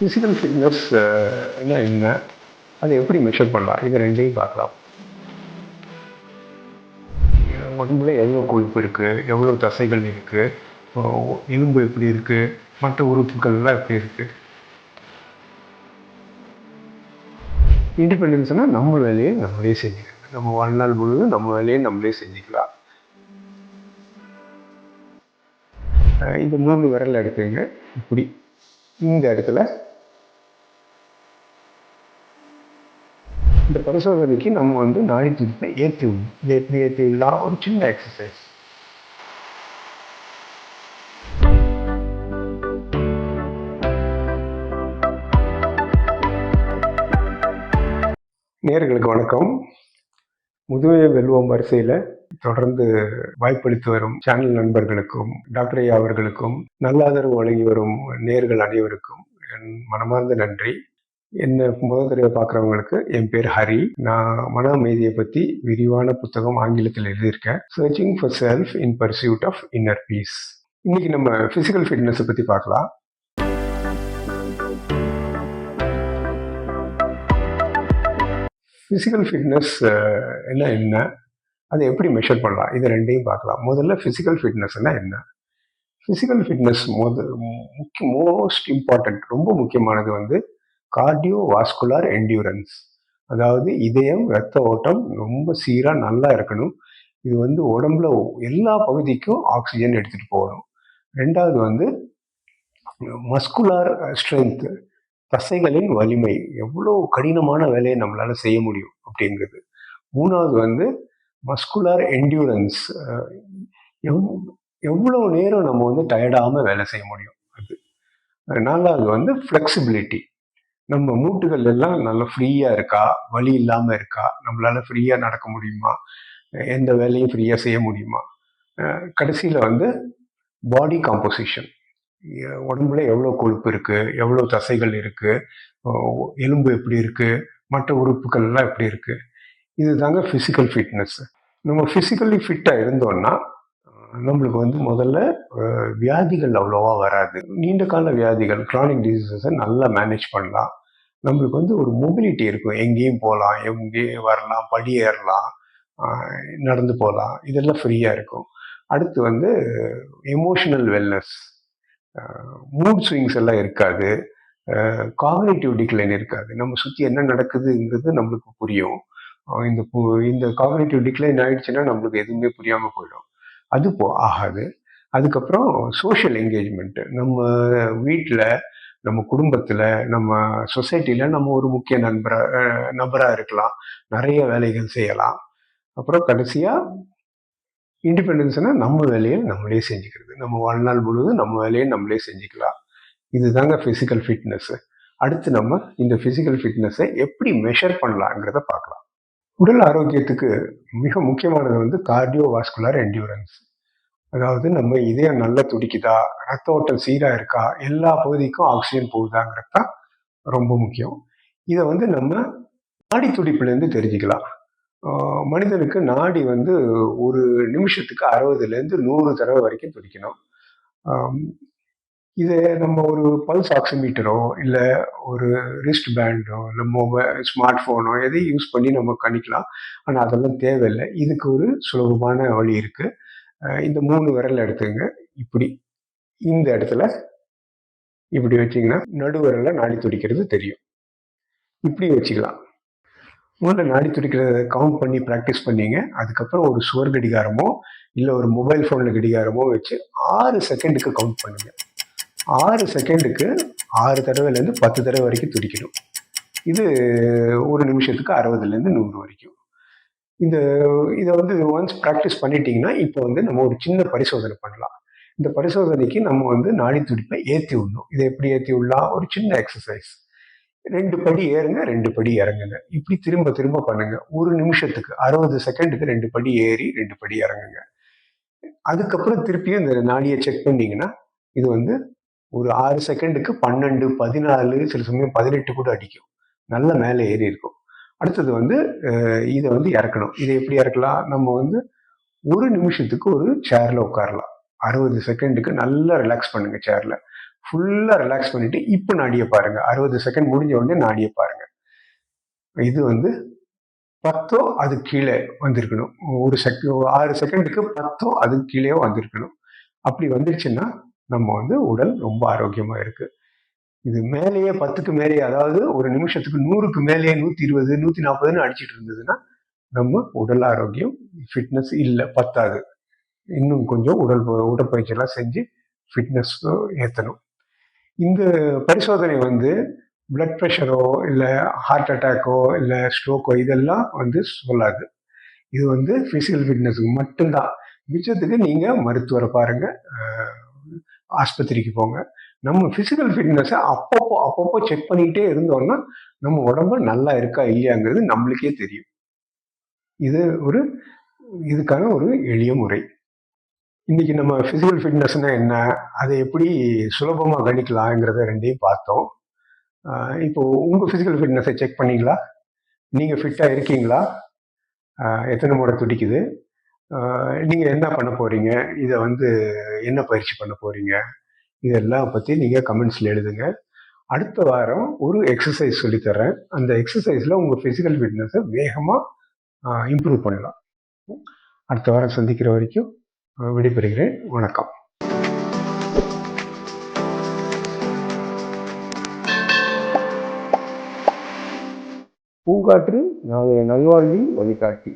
Physical fitness uh, என்ன? அதை எப்படி மெஷர் பண்ணலாம்? இது ரெண்டையும் பார்க்கலாம். உடம்புல எவ்வளோ கொழுப்பு இருக்குது எவ்வளோ தசைகள் இருக்குது எலும்பு எப்படி இருக்குது மற்ற உறுப்புகள்லாம் எப்படி இருக்குது இண்டிபெண்டன்ஸ்னால் நம்ம வேலையை நம்மளே செஞ்சுக்கலாம் நம்ம வாழ்நாள் முழுவதும் நம்ம வேலையை நம்மளே செஞ்சுக்கலாம். இந்த மூணு விரல் எடுத்துங்க இப்படி இந்த இடத்துல இந்த பரிசோதனைக்கு நம்ம வந்து நாடி துடிப்பை ஏற்றி விடணும் ஏற்றி எப்படி ஏற்றிடலாம் ஒரு சின்ன எக்ஸசைஸ் நேர்களுக்கு வணக்கம். முதுமையை வெல்வோம் வரிசையில் தொடர்ந்து வாய்ப்பளித்து வரும் சேனல் நண்பர்களுக்கும் டாக்டர் ஐயா அவர்களுக்கும் நல்ல ஆதரவு வழங்கி வரும் நேர்கள் அனைவருக்கும் என் மனமார்ந்த நன்றி. என்ன முதல் தடவை பார்க்குறவங்களுக்கு என் பேர் ஹரி. நான் மன அமைதியை பற்றி விரிவான புத்தகம் ஆங்கிலத்தில் எழுதியிருக்கேன். Searching for self in pursuit of inner peace இன்னைக்கு நம்ம ஃபிசிக்கல் ஃபிட்னஸை பற்றி பார்க்கலாம். ஃபிசிக்கல் ஃபிட்னஸ் என்ன என்ன? அதை எப்படி மெஷர் பண்ணலாம்? இது ரெண்டையும் பார்க்கலாம். முதல்ல ஃபிசிக்கல் ஃபிட்னஸ்னால் என்ன? ஃபிசிக்கல் ஃபிட்னஸ் முத முக்கிய மோஸ்ட் இம்பார்ட்டன்ட் ரொம்ப முக்கியமானது வந்து கார்டியோ வாஸ்குலார் என்டியூரன்ஸ் அதாவது இதயம் ரத்த ஓட்டம் ரொம்ப சீராக நல்லா இருக்கணும். இது வந்து உடம்புல எல்லா பகுதிக்கும் ஆக்சிஜன் எடுத்துகிட்டு போகணும். ரெண்டாவது வந்து மஸ்குலார் ஸ்ட்ரென்த் தசைகளின் வலிமை. எவ்வளோ கடினமான வேலையை நம்மளால் செய்ய முடியும் அப்படிங்கிறது. மூணாவது வந்து மஸ்குலார் என்டியூரன்ஸ் எவ் எவ்வளோ நேரம் நம்ம வந்து டயர்டாகாமல் வேலை செய்ய முடியும்? அது. நாலாவது வந்து ஃப்ளெக்சிபிலிட்டி நம்ம மூட்டுகள் எல்லாம் நல்லா ஃப்ரீயாக இருக்கா? வலி இல்லாமல் இருக்கா? நம்மளால ஃப்ரீயாக நடக்க முடியுமா? எந்த வேலையும் ஃப்ரீயாக செய்ய முடியுமா? கடைசியில் வந்து பாடி காம்போசிஷன் உடம்புல எவ்வளோ கொழுப்பு இருக்குது எவ்வளோ தசைகள் இருக்குது எலும்பு எப்படி இருக்குது மற்ற உறுப்புகள்லாம் எப்படி இருக்குது இது தாங்க ஃபிசிக்கல் ஃபிட்னஸ் நம்ம ஃபிசிக்கலி ஃபிட்டாக இருந்தோம்னா நம்மளுக்கு வந்து முதல்ல வியாதிகள் அவ்வளோவா வராது. நீண்ட கால வியாதிகள் க்ரானிக் டிசீசஸை நல்லா மேனேஜ் பண்ணலாம். நம்மளுக்கு வந்து ஒரு மொபிலிட்டி இருக்கும். எங்கேயும் போகலாம் எங்கேயும் வரலாம் படி ஏறலாம் நடந்து போகலாம் இதெல்லாம் ஃப்ரீயாக இருக்கும். அடுத்து வந்து எமோஷனல் வெல்னஸ் மூட் ஸ்விங்ஸ் எல்லாம் இருக்காது. காக்னேட்டிவ் டிக்ளைன் இருக்காது. நம்ம சுற்றி என்ன நடக்குதுங்கிறது நம்மளுக்கு புரியும். இந்த இந்த காக்னேட்டிவ் டிக்ளைன் ஆயிடுச்சுன்னா நம்மளுக்கு எதுவுமே புரியாமல் போயிடும். அது போ ஆகாது. அதுக்கப்புறம் சோஷியல் என்கேஜ்மெண்ட்டு நம்ம வீட்டில் நம்ம குடும்பத்தில் நம்ம சொசைட்டியில் நம்ம ஒரு முக்கிய நண்பராக நபராக இருக்கலாம். நிறைய வேலைகள் செய்யலாம். அப்புறம் கடைசியாக இண்டிபெண்டன்ஸ்னால் நம்ம வேலையை நம்மளே செஞ்சுக்கிறது. நம்ம வாழ்நாள் முழுவதும் நம்ம வேலையை நம்மளே செஞ்சுக்கலாம். இதுதாங்க ஃபிசிக்கல் ஃபிட்னஸ்ஸு அடுத்து நம்ம இந்த ஃபிசிக்கல் ஃபிட்னஸை எப்படி மெஷர் பண்ணலாங்கிறத பார்க்கலாம். உடல் ஆரோக்கியத்துக்கு மிக முக்கியமானது வந்து கார்டியோ வாஸ்குலர் என்டியூரன்ஸ் அதாவது நம்ம இதயம் நல்லா துடிக்குதா? ரத்த ஓட்டம் சீராக இருக்கா எல்லா பகுதிக்கும் ஆக்சிஜன் போகுதாங்கிறது தான் ரொம்ப முக்கியம். இதை வந்து நம்ம நாடி துடிப்புலேருந்து தெரிஞ்சுக்கலாம். மனிதனுக்கு நாடி வந்து ஒரு நிமிஷத்துக்கு அறுபதுலேருந்து நூறு தடவை வரைக்கும் துடிக்கணும். இதை நம்ம ஒரு பல்ஸ் ஆக்சிமீட்டரோ இல்லை ஒரு ரிஸ்ட் பேண்டோ இல்லை மொபைல் ஸ்மார்ட் ஃபோனோ எதையும் யூஸ் பண்ணி நம்ம கணிக்கலாம். ஆனால் அதெல்லாம் தேவையில்லை. இதுக்கு ஒரு சுலபமான வழி இருக்குது இந்த மூணு விரல் எடுத்துங்க. இப்படி இந்த இடத்துல இப்படி வச்சிங்கன்னா நடுவரில் நாடி துடிக்கிறது தெரியும். இப்படி வச்சுக்கலாம். முதல்ல நாடி துடிக்கிறத கவுண்ட் பண்ணி ப்ராக்டிஸ் பண்ணீங்க. அதுக்கப்புறம் ஒரு சுவர் கடிகாரமோ இல்லை ஒரு மொபைல் ஃபோனில் கடிகாரமோ வச்சு ஆறு செகண்டுக்கு கவுண்ட் பண்ணுங்க. ஆறு செகண்டுக்கு ஆறு தடவைலேருந்து பத்து தடவை வரைக்கும் துடிக்கணும். இது ஒரு நிமிஷத்துக்கு அறுபதுலேருந்து நூறு வரைக்கும். இந்த இதை வந்து ஒன்ஸ் ப்ராக்டிஸ் பண்ணிட்டீங்கன்னா இப்போ வந்து நம்ம ஒரு சின்ன பரிசோதனை பண்ணலாம். இந்த பரிசோதனைக்கு நம்ம வந்து நாடி துடிப்பை ஏற்றி விடணும். இதை எப்படி ஏற்றி விடலாம்? ஒரு சின்ன எக்ஸசைஸ் ரெண்டு படி ஏறுங்க ரெண்டு படி இறங்குங்க. இப்படி திரும்ப திரும்ப பண்ணுங்க. ஒரு நிமிஷத்துக்கு அறுபது செகண்டுக்கு ரெண்டு படி ஏறி ரெண்டு படி இறங்குங்க. அதுக்கப்புறம் திருப்பியும் இந்த நாடியை செக் பண்ணீங்கன்னா இது வந்து ஒரு ஆறு செகண்டுக்கு பன்னெண்டு பதினாலு சில சமயம் பதினெட்டு கூட அடிக்கும். நல்ல மேலே ஏறி இருக்கும். அடுத்தது வந்து இதை வந்து இறக்கணும். இதை எப்படி இறக்கலாம்? நம்ம வந்து ஒரு நிமிஷத்துக்கு ஒரு சேர்ல உட்காரலாம். அறுபது செகண்டுக்கு நல்லா ரிலாக்ஸ் பண்ணுங்க சேர்ல ஃபுல்லாக ரிலாக்ஸ் பண்ணிட்டு இப்போ நாடிய பாருங்க. அறுபது செகண்ட் முடிஞ்ச உடனே நாடிய பாருங்க. இது வந்து பத்தோ அது கீழே வந்திருக்கணும். ஒரு செக் ஆறு செகண்டுக்கு பத்தோ அது கீழே வந்திருக்கணும். அப்படி வந்துருச்சுன்னா நம்ம வந்து உடல் ரொம்ப ஆரோக்கியமா இருக்கு. இது மேலேயே பத்துக்கு மேலேயே அதாவது ஒரு நிமிஷத்துக்கு நூறுக்கு மேலேயே நூத்தி இருபது நூத்தி நாற்பதுன்னு அடிச்சிட்டு இருந்ததுன்னா நம்ம உடல் ஆரோக்கியம் ஃபிட்னஸ் இல்லை பத்தாது. இன்னும் கொஞ்சம் உடல் உடற்பயிற்சியெல்லாம் செஞ்சு ஃபிட்னஸ் ஏற்றணும் இந்த பரிசோதனை வந்து பிளட் ப்ரெஷரோ இல்லை ஹார்ட் அட்டாக்கோ இல்லை ஸ்ட்ரோக்கோ இதெல்லாம் வந்து சொல்லாது. இது வந்து ஃபிசிக்கல் ஃபிட்னஸுக்கு மட்டும்தான். மிச்சத்துக்கு நீங்கள் மருத்துவரை பாருங்கள் ஆஸ்பத்திரிக்கு போங்க. நம்ம ஃபிசிக்கல் ஃபிட்னஸை அப்பப்போ அப்பப்போ செக் பண்ணிக்கிட்டே இருந்தோம்னா நம்ம உடம்பு நல்லா இருக்கா இல்லையாங்கிறது நம்மளுக்கே தெரியும். இது ஒரு இதுக்கான ஒரு எளிய முறை. இன்னைக்கு நம்ம ஃபிசிக்கல் ஃபிட்னஸ்னா என்ன அதை எப்படி சுலபமாக கணிக்கலாங்கிறத ரெண்டையும் பார்த்தோம். இப்போ உங்கள் ஃபிசிக்கல் ஃபிட்னஸை செக் பண்ணீங்களா? நீங்கள் ஃபிட்டாக இருக்கீங்களா? எத்தனை முறை துடிக்குது? நீங்கள் என்ன பண்ண போகிறீங்க இதை வந்து என்ன பயிற்சி பண்ண போகிறீங்க இதெல்லாம் பற்றி நீங்கள் கமெண்ட்ஸில் எழுதுங்க. அடுத்த வாரம் ஒரு எக்ஸசைஸ் சொல்லித்தரேன் அந்த எக்ஸசைஸில் உங்கள் ஃபிசிக்கல் ஃபிட்னஸை வேகமாக இம்ப்ரூவ் பண்ணலாம். அடுத்த வாரம் சந்திக்கிற வரைக்கும் விடைபெறுகிறேன். வணக்கம். பூங்காற்று நாளைய நல்வாழ்வின் வழிகாட்டி.